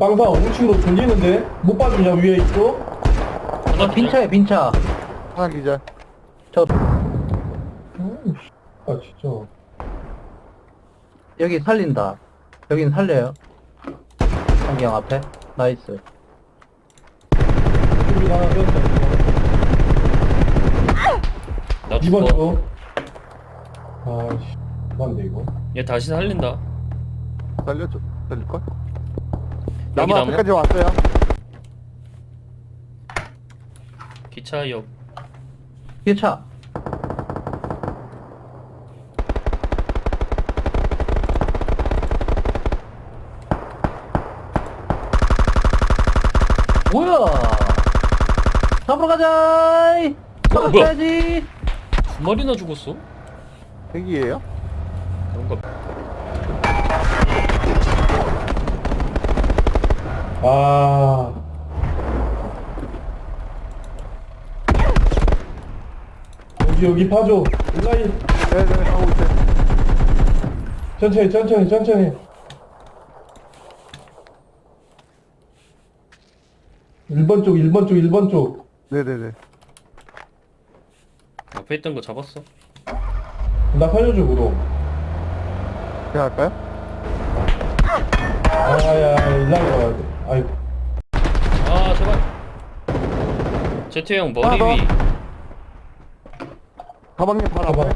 빵사 우측으로 돌리는데 못 봐주냐 위에 있고 어, 빈차에 빈차. 하나 기절. 저 음, 아 진짜 여기 살린다. 여긴 살려요. 한경 앞에. 나이스. 여기 하나 꼈어 나 2번 죽어. 쪽 아씨 맞네 이거 얘 다시 살린다. 살려줘. 살릴걸? 여기 나무 나무. 앞에까지 왔어요. 기차역. 뒤에 차. 뭐야? 잡으러 가자! 잡아야지! 두 마리나 죽었어? 핵이에요? 뭔가 아 여기 여기 파줘 온라인 네네, 하고 있어요. 천천히 천천히 천천히 1번 쪽 1번 쪽 1번 쪽 네네네. 앞에 있던 거 잡았어. 나 살려줘 그럼 제가 할까요? 아 야 일라이 와야 돼 아이고 아 제발. 제트 형 머리 하나. 위. 가방님 봐봐 앞에.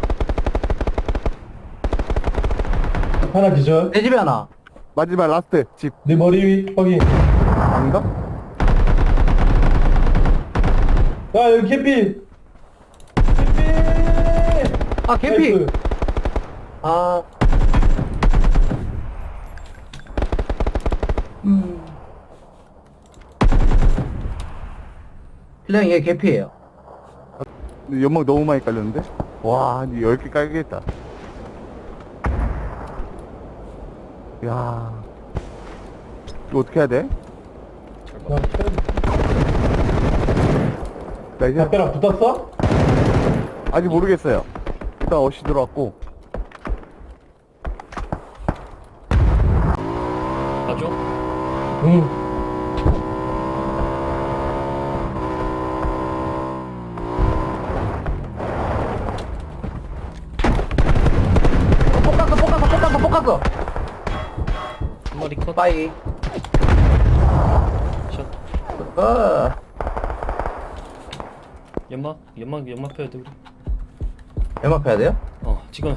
하나 기절 내 집에 하나. 마지막 라스트 집. 내 머리 위 확인 아닌가? 야 여기 캐피 캐피 아, 캠피! 나이스. 아. 음. 필량 얘 개피예요. 근데 연막 너무 많이 깔렸는데? 와, 이제 10개 깔겠다. 야 이거 어떻게 해야 돼? 야, 나 이제 담배랑 붙었어? 아직 모르겠어요. 일단 어시 들어왔고. 가죠. 응 한 마리 컷. 빠이. 샷. 어. 연막 연막 연막 펴야 돼 우리. 연막 해야 돼요? 어 지금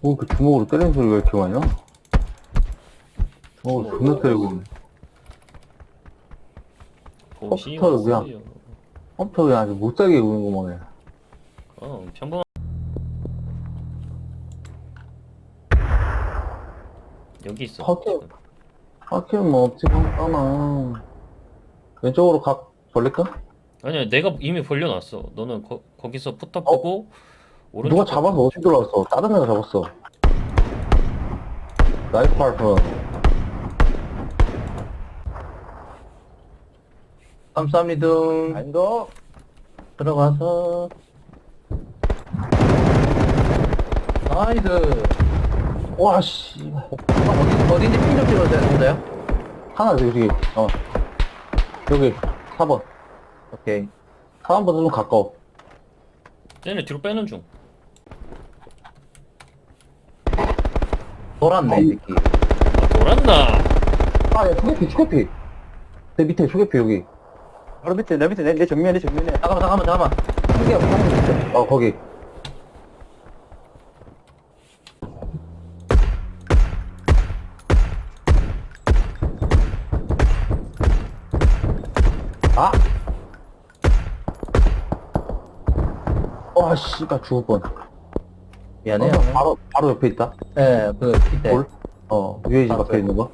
뭐, 그 주먹으로 때리는 소리가 왜 이렇게 많이 나? 주먹으로 존나 때리고 있네. 보시 컴퓨터를 그냥- 왔어요. 컴퓨터 그냥 아주 못 살게 우는 거만 해. 어 평범. 여기 있어. 하긴. 지금. 하키는 뭐 없지, 깜깜아. 왼쪽으로 각 벌릴까? 아니야 내가 이미 벌려놨어. 너는 거, 거기서 포탑 보고 오른쪽. 누가 잡아서 어디 들어왔어? 다른 애가 잡았어. 나이스 파르트. 감사합니다. 아닌가? 들어가서. 나이스. 와, 씨. 어디, 어딘지 핑좀 찍어줘야 된다요? 하나, 저기, 어. 여기, 4번. 오케이. 4번보다 좀 가까워. 얘네 뒤로 빼는 중. 돌았네, 이 새끼. 아 돌았나? 아, 야, 초계피, 초계피. 내 밑에 초계피, 여기. 바로 밑에, 내 밑에, 내, 내 정면에, 정면에. 잠깐만, 잠깐만, 잠깐만. 개. 어, 거기. 아! 와, 씨발, 죽을 뻔. 미안해요. 어, 바로, 바로 옆에 있다. 예, 그, 밑에. 볼? 어, UAG 아, 박혀 그래. 있는 거.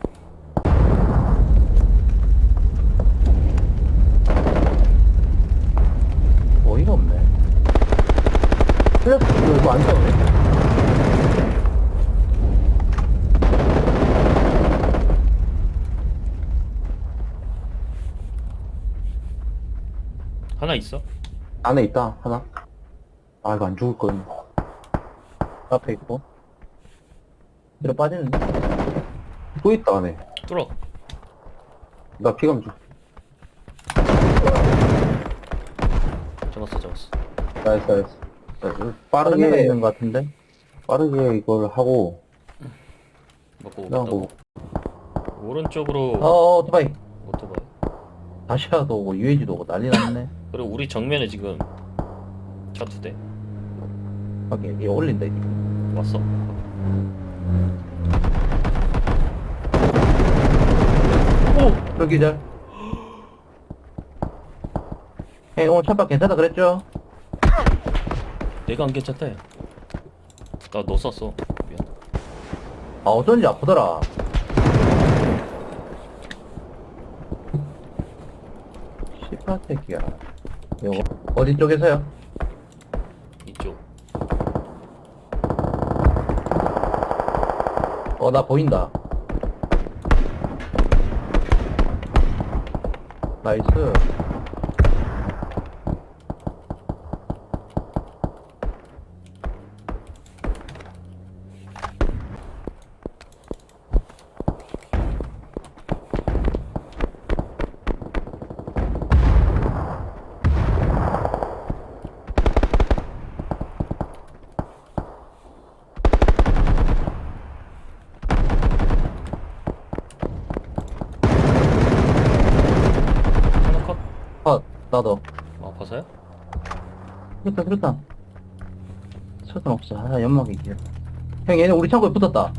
어이가 없네. 틀렸어. 이거 안 싸우네. 하나 있어? 안에 있다, 하나. 아, 이거 안 죽을 거였네. 앞에 있고. 뒤로 빠지는데? 또 있다, 안에. 뚫어. 나 피감 좀. 잡았어, 잡았어. 나이스, 나이스. 빠르게, 있는 것 같은데? 빠르게 이걸 하고, 먹고 그냥. 뭐, 오른쪽으로 어 어, 오토바이. 오토바이. 다시아도 오고, UAG도 오고, 난리 났네. 그리고 우리 정면에 지금 차 두 대. 밖에, 얘 올린다, 이제. 왔어. 오! 저기 잘. 형 오늘 첫박 괜찮다 그랬죠? 내가 안 괜찮다. 야. 나 너 쐈어. 미안. 아 어쩐지 아프더라. 씨발 새끼야. 요거 어디 쪽에서요? 이쪽. 어 나 보인다. 나이스. 하나 컷. 컷 나도. 아, 버서야? 그렇다 그렇다. 철선 없어. 아 연막이 길. 형 얘네 우리 창고에 붙었다.